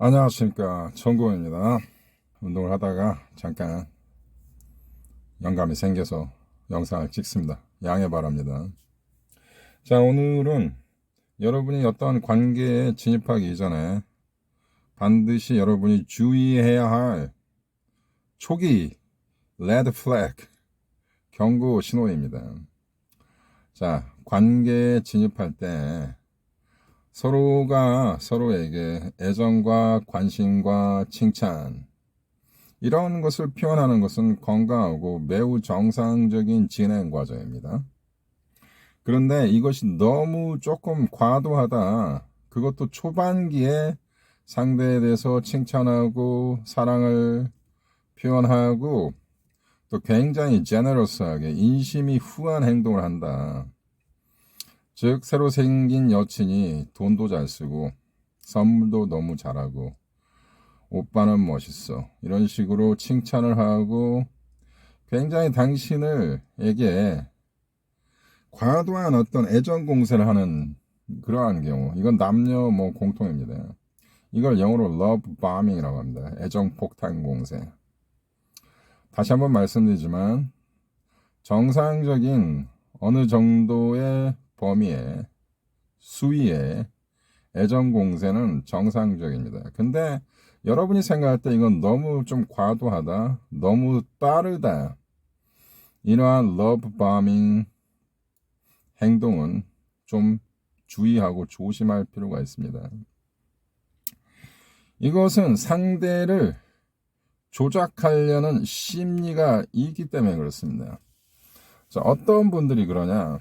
안녕하십니까. 천공입니다. 운동을 하다가 잠깐 영감이 생겨서 영상을 찍습니다. 양해 바랍니다. 자 오늘은 여러분이 어떤 관계에 진입하기 이전에 반드시 여러분이 주의해야 할 초기 레드 플렉 경고 신호입니다. 자 관계에 진입할 때 서로가 서로에게 애정과 관심과 칭찬 이런 것을 표현하는 것은 건강하고 매우 정상적인 진행 과정입니다. 그런데 이것이 너무 조금 과도하다. 그것도 초반기에 상대에 대해서 칭찬하고 사랑을 표현하고 또 굉장히 제너러스하게 인심이 후한 행동을 한다. 즉 새로 생긴 여친이 돈도 잘 쓰고 선물도 너무 잘하고 오빠는 멋있어 이런 식으로 칭찬을 하고 굉장히 당신을에게 과도한 어떤 애정 공세를 하는 그러한 경우 이건 남녀 뭐 공통입니다. 이걸 영어로 love bombing이라고 합니다. 애정 폭탄 공세. 다시 한번 말씀드리지만 정상적인 어느 정도의 범위의 수위의 애정 공세는 정상적입니다. 근데 여러분이 생각할 때 이건 너무 좀 과도하다, 너무 빠르다. 이러한 러브 바밍 행동은 좀 주의하고 조심할 필요가 있습니다. 이것은 상대를 조작하려는 심리가 있기 때문에 그렇습니다. 자, 어떤 분들이 그러냐?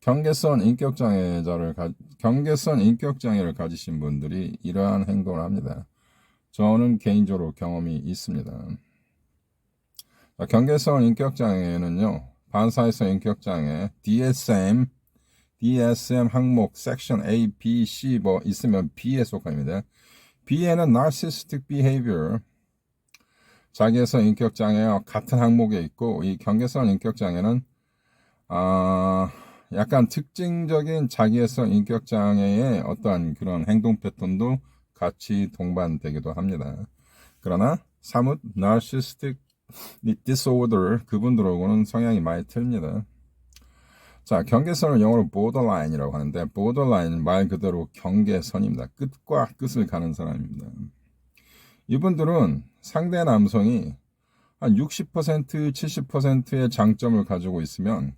경계선 인격 장애자를 가, 경계선 인격 장애를 가지신 분들이 이러한 행동을 합니다. 저는 개인적으로 경험이 있습니다. 자, 경계선 인격 장애는요. 반사회성 인격 장애 DSM DSM 항목 섹션 A, B, C 뭐 있으면 B에 속합니다. B에는 narcissistic behavior 자기애성 인격 장애와 같은 항목에 있고 이 경계선 인격 장애는 아 약간 특징적인 자기애성 인격 장애의 어떠한 그런 행동 패턴도 같이 동반되기도 합니다. 그러나 사뭇 narcissistic disorder 그분들하고는 성향이 많이 틀립니다. 자, 경계선을 영어로 borderline이라고 하는데 borderline 말 그대로 경계선입니다. 끝과 끝을 가는 사람입니다. 이분들은 상대 남성이 한 60% 70%의 장점을 가지고 있으면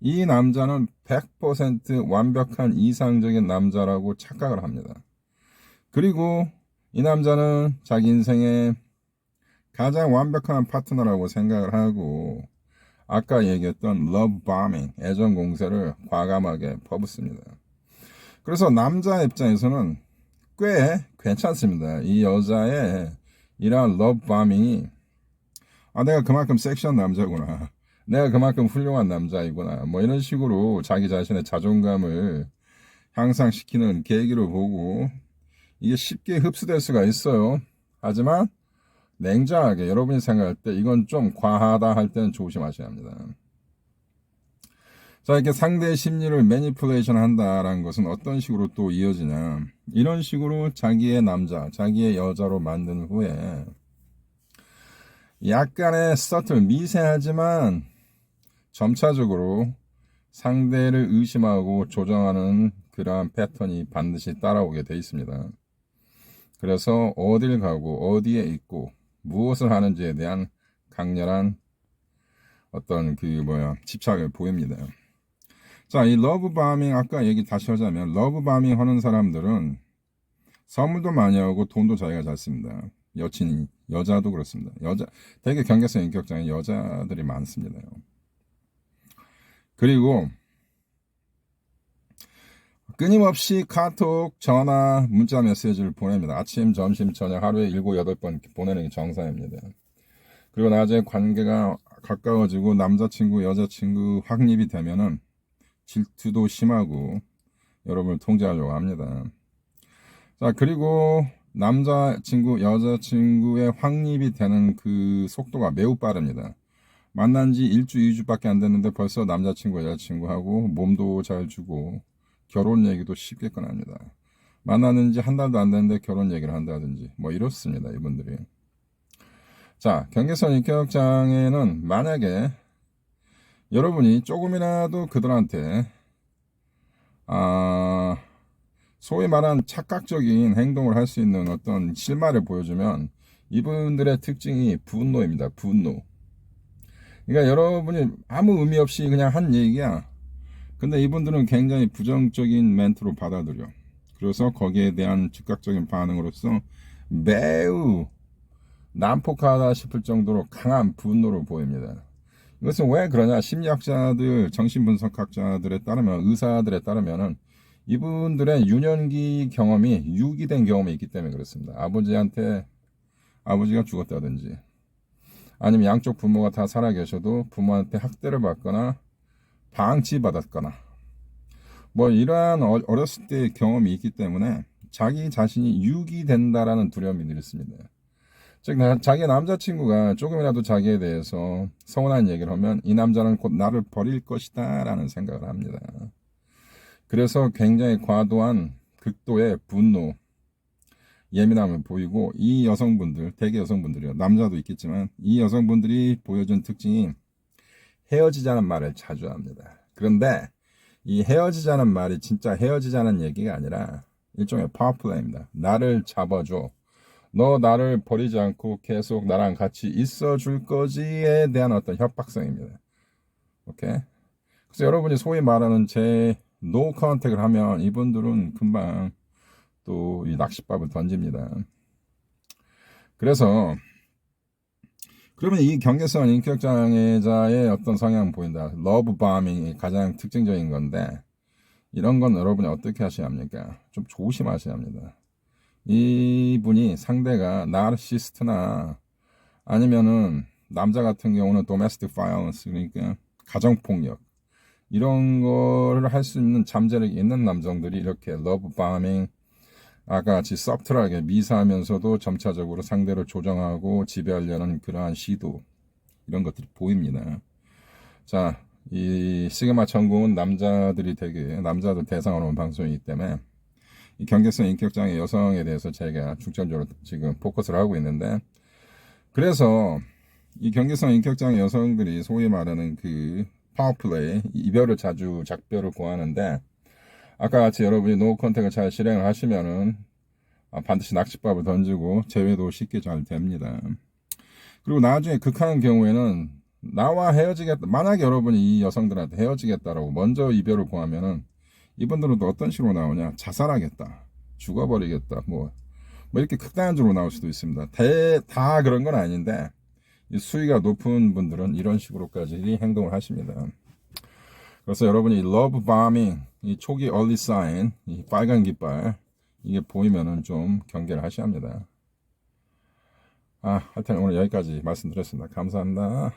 이 남자는 100% 완벽한 이상적인 남자라고 착각을 합니다. 그리고 이 남자는 자기 인생의 가장 완벽한 파트너라고 생각을 하고 아까 얘기했던 love bombing, 애정 공세를 과감하게 퍼붓습니다. 그래서 남자 입장에서는 꽤 괜찮습니다. 이 여자의 이러한 love bombing이 아 내가 그만큼 섹시한 남자구나. 내가 그만큼 훌륭한 남자이구나. 뭐 이런 식으로 자기 자신의 자존감을 향상시키는 계기로 보고 이게 쉽게 흡수될 수가 있어요. 하지만 냉정하게 여러분이 생각할 때 이건 좀 과하다 할 때는 조심하셔야 합니다. 자, 이렇게 상대의 심리를 매니플레이션 한다라는 것은 어떤 식으로 또 이어지냐. 이런 식으로 자기의 남자, 자기의 여자로 만든 후에 약간의 서틀, 미세하지만 점차적으로 상대를 의심하고 조정하는 그러한 패턴이 반드시 따라오게 돼 있습니다. 그래서 어딜 가고 어디에 있고 무엇을 하는지에 대한 강렬한 어떤 그 뭐야 집착을 보입니다. 자, 이 러브 바밍 아까 얘기 다시 하자면 러브 바밍 하는 사람들은 선물도 많이 하고 돈도 자기가 잘 씁니다. 여친이 여자도 그렇습니다. 여자 되게 경계성 인격장애 여자들이 많습니다. 그리고 끊임없이 카톡, 전화, 문자 메시지를 보냅니다. 아침, 점심, 저녁 하루에 7, 8번 보내는 게 정상입니다. 그리고 나중에 관계가 가까워지고 남자친구, 여자친구 확립이 되면은 질투도 심하고 여러분을 통제하려고 합니다. 자, 그리고 남자친구, 여자친구의 확립이 되는 그 속도가 매우 빠릅니다. 만난 지 1주, 2주밖에 안 됐는데 벌써 남자친구, 여자친구하고 몸도 잘 주고 결혼 얘기도 쉽게 꺼냅니다. 만났는지 한 달도 안 됐는데 결혼 얘기를 한다든지 뭐 이렇습니다 이분들이 자 경계선 인격장애는 만약에 여러분이 조금이라도 그들한테 아 소위 말한 착각적인 행동을 할 수 있는 어떤 실마를 보여주면 이분들의 특징이 분노입니다 분노 그러니까 여러분이 아무 의미 없이 그냥 한 얘기야 근데 이분들은 굉장히 부정적인 멘트로 받아들여 그래서 거기에 대한 즉각적인 반응으로서 매우 난폭하다 싶을 정도로 강한 분노를 보입니다. 이것은 왜 그러냐? 심리학자들, 정신분석학자들에 따르면, 의사들에 따르면은 이분들의 유년기 경험이 유기된 경험이 있기 때문에 그렇습니다. 아버지한테, 아버지가 죽었다든지, 아니면 양쪽 부모가 다 살아 계셔도 부모한테 학대를 받거나, 방치받았거나, 뭐 이러한 어- 어렸을 때 경험이 있기 때문에 자기 자신이 유기된다라는 두려움이 늘 있습니다. 즉 나- 자기 남자친구가 조금이라도 자기에 대해서 서운한 얘기를 하면 이 남자는 곧 나를 버릴 것이다 라는 생각을 합니다. 그래서 굉장히 과도한 극도의 분노, 예민함을 보이고 이 여성분들, 대개 여성분들이요. 남자도 있겠지만 이 여성분들이 보여준 특징이 헤어지자는 말을 자주 합니다. 그런데 이 헤어지자는 말이 진짜 헤어지자는 얘기가 아니라 일종의 파워플레이입니다. 나를 잡아줘. 너 나를 버리지 않고 계속 나랑 같이 있어 줄 거지에 대한 어떤 협박성입니다. 오케이? 그래서 여러분이 소위 말하는 제 노 컨택을 하면 이분들은 금방 또 이 낚싯밥을 던집니다. 그래서 그러면 이 경계성 인격 장애자의 어떤 성향 보인다. 러브 바밍이 가장 특징적인 건데 이런 건 여러분이 어떻게 하셔야 합니까? 좀 조심하셔야 합니다. 이분이 상대가 나르시스트나 아니면은 남자 같은 경우는 도메스틱 바이올런스 그러니까 가정 폭력 이런 거를 할 수 있는 잠재력이 있는 남성들이 이렇게 러브 바밍 아까 같이 서프트하게 미사하면서도 점차적으로 상대를 조정하고 지배하려는 그러한 시도 이런 것들이 보입니다. 자, 이 시그마 전공은 남자들이 되게 남자들 대상으로 온 방송이기 때문에 이 경계성 인격장애 여성에 대해서 제가 중점적으로 지금 포커스를 하고 있는데 그래서 이 경계성 인격장애 여성들이 소위 말하는 그 파워플레이 이별을 자주 작별을 구하는데 아까 같이 여러분이 노 컨택을 잘 실행을 하시면은 아, 반드시 낚싯밥을 던지고 재회도 쉽게 잘 됩니다. 그리고 나중에 극한의 경우에는 나와 헤어지겠다. 만약에 여러분이 이 여성들한테 헤어지겠다라고 먼저 이별을 구하면은 이분들은 또 어떤 식으로 나오냐? 자살하겠다. 죽어버리겠다. 뭐, 뭐 이렇게 극단적으로 나올 수도 있습니다. 대, 다 그런 건 아닌데 이 수위가 높은 분들은 이런 식으로까지 행동을 하십니다. 그래서 여러분이 러브 바밍, 이 초기 얼리 사인, 이 빨간 깃발 이게 보이면은 좀 경계를 하셔야 합니다. 아, 하여튼 오늘 여기까지 말씀드렸습니다. 감사합니다.